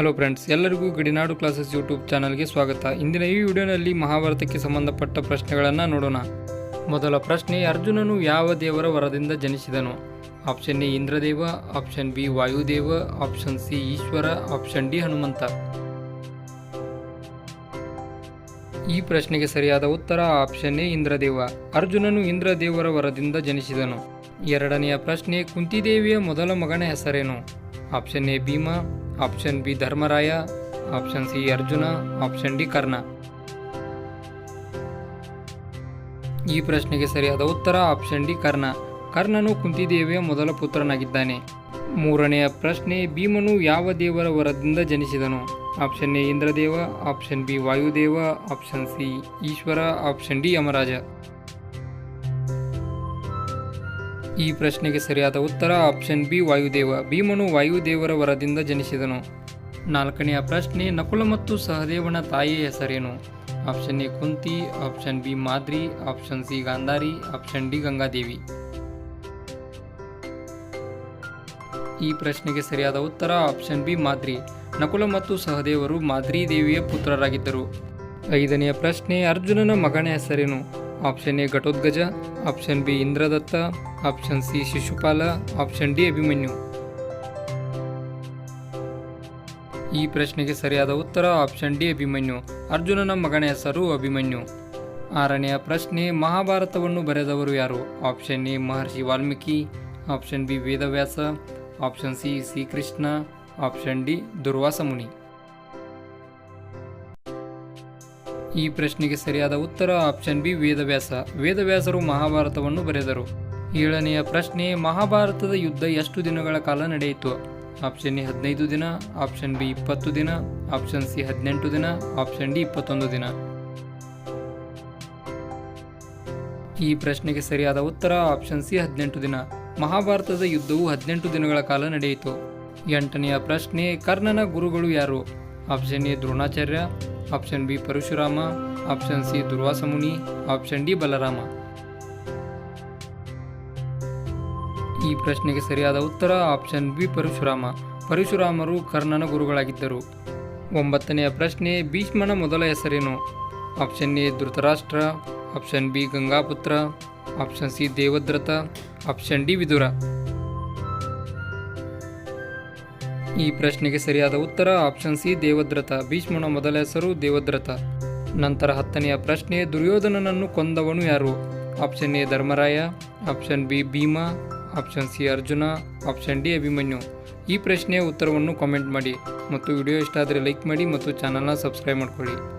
Hello friends ಎಲ್ಲರಿಗೂ ಗಡಿನಾಡು classes YouTube ಚಾನಲ್ಗೆ ಸ್ವಾಗತ. ಇಂದಿನ ಈ ವಿಡಿಯೋನಲ್ಲಿ ಮಹಾಭಾರತಕ್ಕೆ ಸಂಬಂಧಪಟ್ಟ ಪ್ರಶ್ನೆಗಳನ್ನು ನೋಡೋಣ. ಮೊದಲ ಪ್ರಶ್ನೆ, ಅರ್ಜುನನು ಯಾವ ದೇವರ ವರದಿಂದ ಜನಿಸಿದನು? Option A, Indradeva option B, Vayudeva option C, Ishwara option D, Hanumantha. ಈ ಪ್ರಶ್ನೆಗೆ ಸರಿಯಾದ ಉತ್ತರ ಆಪ್ಷನ್ ಎ, ಇಂದ್ರದೇವ. ಅರ್ಜುನನು ಇಂದ್ರದೇವರ ವರದಿಂದ ಜನಿಸಿದನು. ಎರಡನೆಯ ಪ್ರಶ್ನೆ, ಕುಂತಿದೇವಿಯ ಮೊದಲ ಮಗನ ಹೆಸರೇನು? Option A, Bhima. Option B Dharmaraya, option C Arjuna, option D Karna. ಈ ಪ್ರಶ್ನೆಗೆ ಸರಿಯಾದ ಉತ್ತರ ಆಪ್ಷನ್ ಡಿ ಕರ್ಣ. ಕರ್ಣನು ಕುಂತಿದೇವಿಯ ಮೊದಲ ಪುತ್ರನಾಗಿದ್ದಾನೆ. ಮೂರನೆಯ ಪ್ರಶ್ನೆ, ಭೀಮನು ಯಾವ ದೇವರ ವರದಿಂದ ಜನಿಸಿದನು? Option A Indradeva, option B Vayudeva, option C Ishwara, option D Yamaraja. ಈ ಪ್ರಶ್ನೆಗೆ ಸರಿಯಾದ ಉತ್ತರ ಆಪ್ಷನ್ ಬಿ ವಾಯುದೇವ. ಭೀಮನು ವಾಯುದೇವರ ವರದಿಂದ ಜನಿಸಿದನು. ನಾಲ್ಕನೆಯ ಪ್ರಶ್ನೆ, ನಕುಲ ಮತ್ತು ಸಹದೇವನ ತಾಯಿಯ ಹೆಸರೇನು? Option A Kunti, option B Madri, option C Gandhari, option D Gangadevi. ಈ ಪ್ರಶ್ನೆಗೆ ಸರಿಯಾದ ಉತ್ತರ ಆಪ್ಷನ್ ಬಿ ಮಾದ್ರಿ. ನಕುಲ ಮತ್ತು ಸಹದೇವರು ಮಾದ್ರಿ ದೇವಿಯ ಪುತ್ರರಾಗಿದ್ದರು. ಐದನೆಯ ಪ್ರಶ್ನೆ, ಅರ್ಜುನನ ಮಗನ ಹೆಸರೇನು? Option A Ghatotkacha option B Indradatta option C Shishupala option D Abhimanyu ಈ ಪ್ರಶ್ನೆಗೆ ಸರಿಯಾದ ಉತ್ತರ ಆಪ್ಷನ್ ಡಿ ಅಭಿಮನ್ಯು ಅರ್ಜುನನ ಮಗನ ಹೆಸರು ಅಭಿಮನ್ಯು ಆರನೆಯ ಪ್ರಶ್ನೆ, ಮಹಾಭಾರತವನ್ನು ಬರೆದವರು ಯಾರು? Option A Maharshi Valmiki. Option B Vedavyasa. Option C Srikrishna. Option D Durvasa Muni ಈ ಪ್ರಶ್ನೆಗೆ ಸರಿಯಾದ ಉತ್ತರ ಆಪ್ಷನ್ ಬಿ ವೇದವ್ಯಾಸ. ವೇದವ್ಯಾಸರು ಮಹಾಭಾರತವನ್ನು ಬರೆದರು. ಏಳನೆಯ ಪ್ರಶ್ನೆ, ಮಹಾಭಾರತದ ಯುದ್ಧ ಎಷ್ಟು ದಿನಗಳ ಕಾಲ ನಡೆಯಿತು? ಆಪ್ಷನ್ ಎ ಹದಿನೈದು ದಿನ, ಆಪ್ಷನ್ ಬಿ ಇಪ್ಪತ್ತು ದಿನ, ಆಪ್ಷನ್ ಸಿ ಹದಿನೆಂಟು ದಿನ, ಆಪ್ಷನ್ ಡಿ ಇಪ್ಪತ್ತೊಂದು ದಿನ. ಈ ಪ್ರಶ್ನೆಗೆ ಸರಿಯಾದ ಉತ್ತರ ಆಪ್ಷನ್ ಸಿ ಹದಿನೆಂಟು ದಿನ. ಮಹಾಭಾರತದ ಯುದ್ಧವು ಹದಿನೆಂಟು ದಿನಗಳ ಕಾಲ ನಡೆಯಿತು. ಎಂಟನೆಯ ಪ್ರಶ್ನೆ, ಕರ್ಣನ ಗುರುಗಳು ಯಾರು? Option A Dronacharya option B Parashurama, option C Durvasa Muni, option D Balarama. ಈ ಪ್ರಶ್ನೆಗೆ ಸರಿಯಾದ ಉತ್ತರ ಆಪ್ಷನ್ ಬಿ ಪರಶುರಾಮ. ಪರಶುರಾಮರು ಕರ್ಣನ ಗುರುಗಳಾಗಿದ್ದರು. ಒಂಬತ್ತನೆಯ ಪ್ರಶ್ನೆ, ಭೀಷ್ಮನ ಮೊದಲ ಹೆಸರೇನು? Option A Dhritarashtra, option B Gangaputra, option C Devavrata, option D Vidura. ಈ ಪ್ರಶ್ನೆಗೆ ಸರಿಯಾದ ಉತ್ತರ ಆಪ್ಷನ್ ಸಿ ದೇವದ್ರತ. ಭೀಷ್ಮನ ಮೊದಲ ಹೆಸರು ದೇವದ್ರತ. ನಂತರ ಹತ್ತನೆಯ ಪ್ರಶ್ನೆ, ದುರ್ಯೋಧನನನ್ನು ಕೊಂದವನು ಯಾರು? Option A Dharmaraya. Option B Bhima. Option C Arjuna. Option D Abhimanyu. ಈ ಪ್ರಶ್ನೆಯ ಉತ್ತರವನ್ನು ಕಾಮೆಂಟ್ ಮಾಡಿ. ಮತ್ತು ವಿಡಿಯೋ ಇಷ್ಟ ಆದರೆ ಲೈಕ್ ಮಾಡಿ ಮತ್ತು ಚಾನಲ್ನ ಸಬ್ಸ್ಕ್ರೈಬ್ ಮಾಡ್ಕೊಳ್ಳಿ.